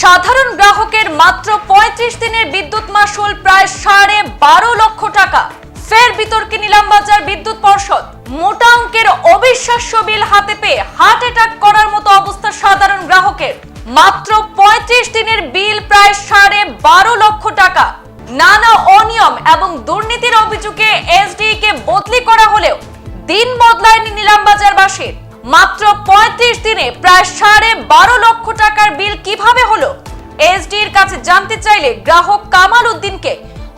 সাধারণ গ্রাহকের মাত্র পঁয়ত্রিশ দিনের বিদ্যুৎ মাসুল প্রায় সাড়ে বারো লক্ষ টাকা। ফের বিতর্কে নিলামবাজার বিদ্যুৎ পর্ষদ। মোটা অঙ্কের অবিশ্বাস্য বিল হাতে পেয়ে হার্ট অ্যাটাক করার মতো অবস্থা সাধারণ গ্রাহকের। মাত্র পঁয়ত্রিশ দিনের বিল প্রায় সাড়ে বারো লক্ষ টাকা। নানা অনিয়ম এবং দুর্নীতির অভিযোগে এসডি কে বদলি করা হলেও দিন বদলায়নি নিলামবাজারবাসীর মাত্র পঁয়ত্রিশ দিনে প্রায় সাড়ে বারো লক্ষ টাকার কাছে জানতে চাইলে গ্রাহক কামাল উদ্দিনকে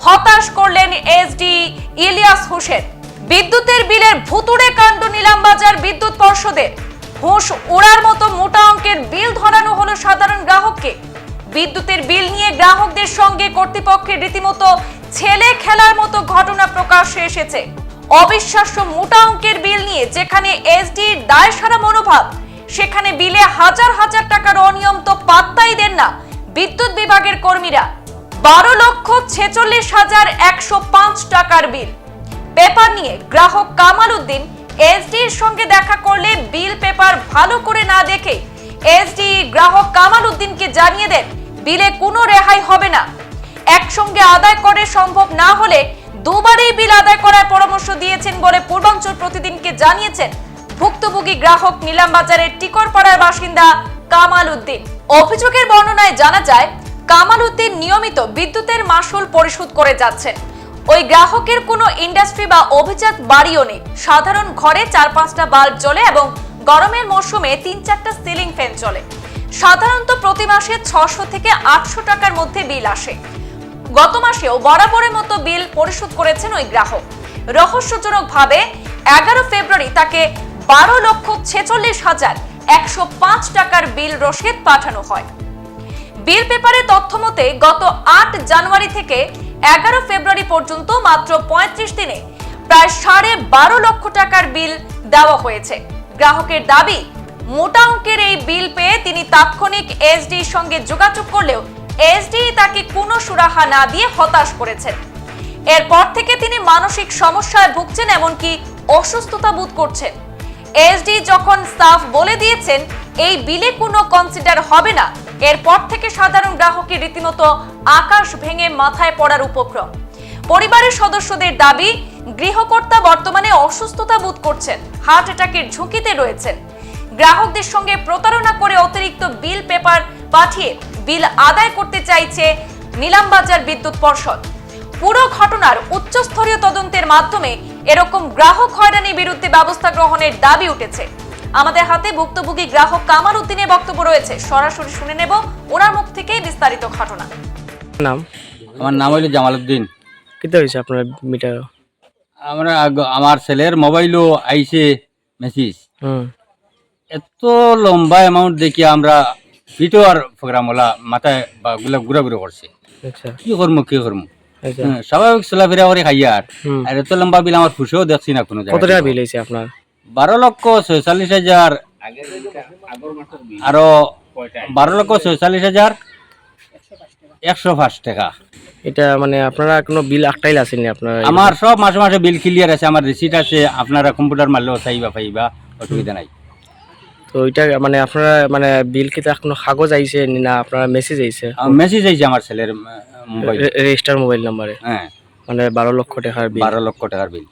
হতাশ করলেন এসডি ইলিয়াস হোসেন। বিদ্যুতের বিলের ভুতুড়ে কাণ্ড নিলামবাজার বিদ্যুৎ পর্ষদের। হুঁশ ওড়ার মতো মোটা অঙ্কের বিল ধরানো হলো সাধারণ গ্রাহককে। বিদ্যুতের বিল নিয়ে গ্রাহকদের সঙ্গে কর্তৃপক্ষের রীতিমতো ছেলে খেলার মতো ঘটনা প্রকাশ্যে এসেছে। অবিশ্বাস্য মোটা অঙ্কের বিল নিয়ে যেখানে এসডির দায় সারা মনোভাব, সেখানে বিলে হাজার হাজার বিদ্যুৎ বিভাগের কর্মীরা বারো লক্ষ ছেচল্লিশ হাজার একশো পাঁচ টাকার বিল। পেপার নিয়ে গ্রাহক কামাল উদ্দিন এসডির সঙ্গে দেখা করলে বিল পেপার ভালো করে না দেখে এসডি গ্রাহক কামাল উদ্দিনকে জানিয়ে দেন, বিলে কোনো রেহাই হবে না। একসঙ্গে আদায় করে সম্ভব না হলে দুবারই বিল আদায় করার পরামর্শ দিয়েছেন বলে পূর্বাঞ্চল প্রতিদিনকে জানিয়েছেন ভুক্তভোগী গ্রাহক নিলামবাজারের টিকরপাড়ার বাসিন্দা কামাল উদ্দিন। অভিযোগের বর্ণনায় জানা যায় কামাল উদ্দিন নিয়মিত বিদ্যুতের মাসুল পরিশোধ করে যাচ্ছেন। ওই গ্রাহকের কোনো ইন্ডাস্ট্রি বা অভিজাত বাড়িও নেই। সাধারণ ঘরে চার পাঁচটা বাল্ব জ্বলে এবং গরমের মরশুমে তিন চারটা সিলিং ফ্যান চলে সাধারণত প্রতি মাসে ছশো থেকে আটশো টাকার মধ্যে বিল আসে। গত মাসেও বরাবরের মতো বিল পরিশোধ করেছেন ওই গ্রাহক। রহস্যজনক ভাবে এগারো ফেব্রুয়ারি তাকে বারো লক্ষ ছেচল্লিশ হাজার একশো পাঁচ টাকার বিল রসিদ পাঠানো হয়। বিল পেপারে তথ্য মতে, গত আট জানুয়ারি থেকে এগারো ফেব্রুয়ারি পর্যন্ত মাত্র পঁয়ত্রিশ দিনে প্রায় সাড়ে বারো লক্ষ টাকার বিল দেওয়া হয়েছে। গ্রাহকের দাবি, মোটা অঙ্কের এই বিল পেয়ে তিনি তাৎক্ষণিক এসডির সঙ্গে যোগাযোগ করলেও এসডি তাকে কোনো সুরাহা না দিয়ে হতাশ করেছেন। এরপর থেকে তিনি মানসিক সমস্যায় ভুগছেন, এমনকি অসুস্থতা বোধ করছেন। এসডি যখন স্টাফ বলে দিয়েছেন, এই বিলে কোনো কনসিডার হবে না। এরপর থেকে সাধারণ গ্রাহকের রীতিমতো আকাশ ভেঙে মাথায় পড়ার উপক্রম। পরিবারের সদস্যদের দাবি, গৃহকর্তা বর্তমানে অসুস্থতা বোধ করছেন, হার্ট অ্যাটাকের ঝুঁকিতে রয়েছেন। গ্রাহকদের সঙ্গে প্রতারণা করে অতিরিক্ত বিল পেপার পাঠিয়ে বিল আদায় করতে চাইছে নিলামবাজার বিদ্যুৎ পর্ষদ। পুরো ঘটনার উচ্চস্তরীয় তদন্তের মাধ্যমে এরকম গ্রাহক হয়রানির বিরুদ্ধে ব্যবস্থা গ্রহণের দাবি উঠেছে। আমাদের হাতে ভুক্তভোগী গ্রাহক কামার উদ্দিনের বক্তব্য রয়েছে। সরাসরি শুনে নেব ওনার মুখ থেকেই বিস্তারিত ঘটনা। নাম? আমার নাম হইল জামালউদ্দিন। কেতে হয়েছে আপনার মিটার? আমরা আমার ছেলের মোবাইলও আইছে মেসেজ। হুম। এত লম্বা অ্যামাউন্ট দেখি আমরা ভিডিও আর প্রোগ্রাম প্রোগ্রামওয়ালা মাথায় বা গুলা ঘুরা ঘুরে করছে। আচ্ছা। কি করব কি করব স্বাভাবিক চলাফেরা করে খাই আর। আর এত লম্বা বিল আমার খুশিও দেখছি না কোনো কত টাকা বিল হয়েছে আপনার? বারো লক্ষ ছয়চল্লিশ হাজার আরও বারো লক্ষ ছয়চল্লিশ হাজার একশো পাঁচ টাকা। এটা মানে আপনারা কোনো বিল আটটাইল আসেনি আপনার? আমার সব মাসে মাসে বিল ক্লিয়ার আছে আমার রিসিট আছে আপনারা কম্পিউটার মারলেও চাইবা পাইবা অসুবিধা নাই। তো ওইটা মানে আপনারা মানে বিল কি কোনো কাগজ আইছে নি না আপনার মেসেজ আইছে? মেসেজ আইছে আমার ছেলের মোবাইল। রেজিস্টার মোবাইল নাম্বারে। হ্যাঁ। মানে বারো লক্ষ টাকার বিল বারো লক্ষ টাকার বিল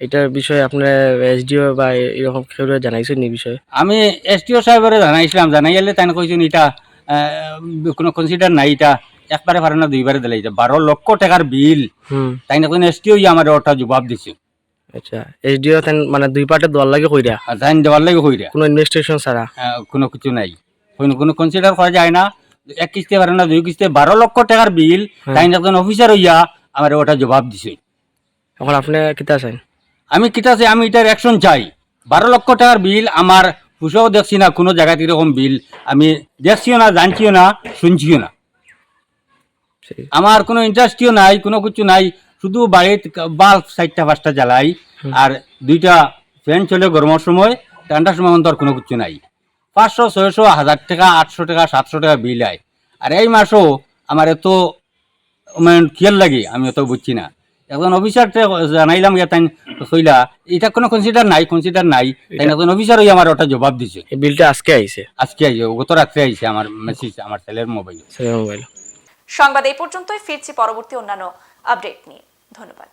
এটার বিষয়ে আপনার এসডিও বা এরকম কেউ জানাইছেন নি বিষয়ে? আমি এসটিও সাহেবের জানাইছিলাম তাই কইছেন এটা কোনো কনসিডার নাই এটা একবারে পারে না দুইবারে দিলে এটা বারো লক্ষ টাকার বিল তাই না কোন এসটিও আমার ওটা জবাব দিছে। আচ্ছা এসডিও মানে দুই পার্টে দোয়ার লাগে কইরা? তাই দেওয়ার লাগে হইরা কোনো ইনভেস্টিগেশন ছাড়া? কোনো কিছু নাই। কোনো কোনো কনসিডার করা যায় না। এক কিস্তি পারে না দুই কিস্তি বারো লক্ষ টাকার বিল তাই না কোন অফিসার হইয়া আমার ওটা জবাব দিছে। এখন আপনি কিতা আছেন আমি কিতাছে আমি এটার অ্যাকশন চাই। বারো লক্ষ টাকার বিল আমার খুশিও দেখছি না কোনো জায়গাতে এরকম বিল আমি দেখছিও না জানছিও না শুনছিও না। আমার কোনো ইন্টারেস্টও নাই কোনো কিছু নাই শুধু বাড়িতে বাল্ব চারটা পাঁচটা জ্বালাই আর দুইটা ফ্যান চলে গরমের সময় ঠান্ডার সময় অন্তর কোনো কিছু নাই। পাঁচশো ছয়শো হাজার টাকা আটশো টাকা সাতশো টাকা বিল আয়। আর এই মাসও আমার এত মানে খেয়াল লাগে আমি অত বুঝছি না। একজন অফিসার জানাইলাম গিয়া তাই কইলা এটা কোনো কনসিডার নাই কনসিডার নাই। তাই একজন অফিসার হয়ে আমার ওটা জবাব দিছে। এই বিলটা আজকে আইছে? আজকে আইছে গত রাত্রে আইছে আমার মেসেজ আমার ছেলের মোবাইল সেভেন মোবাইল সংবাদ এই পর্যন্তই ফিরছি পরবর্তী অন্যান্য আপডেট নিয়ে। ধন্যবাদ।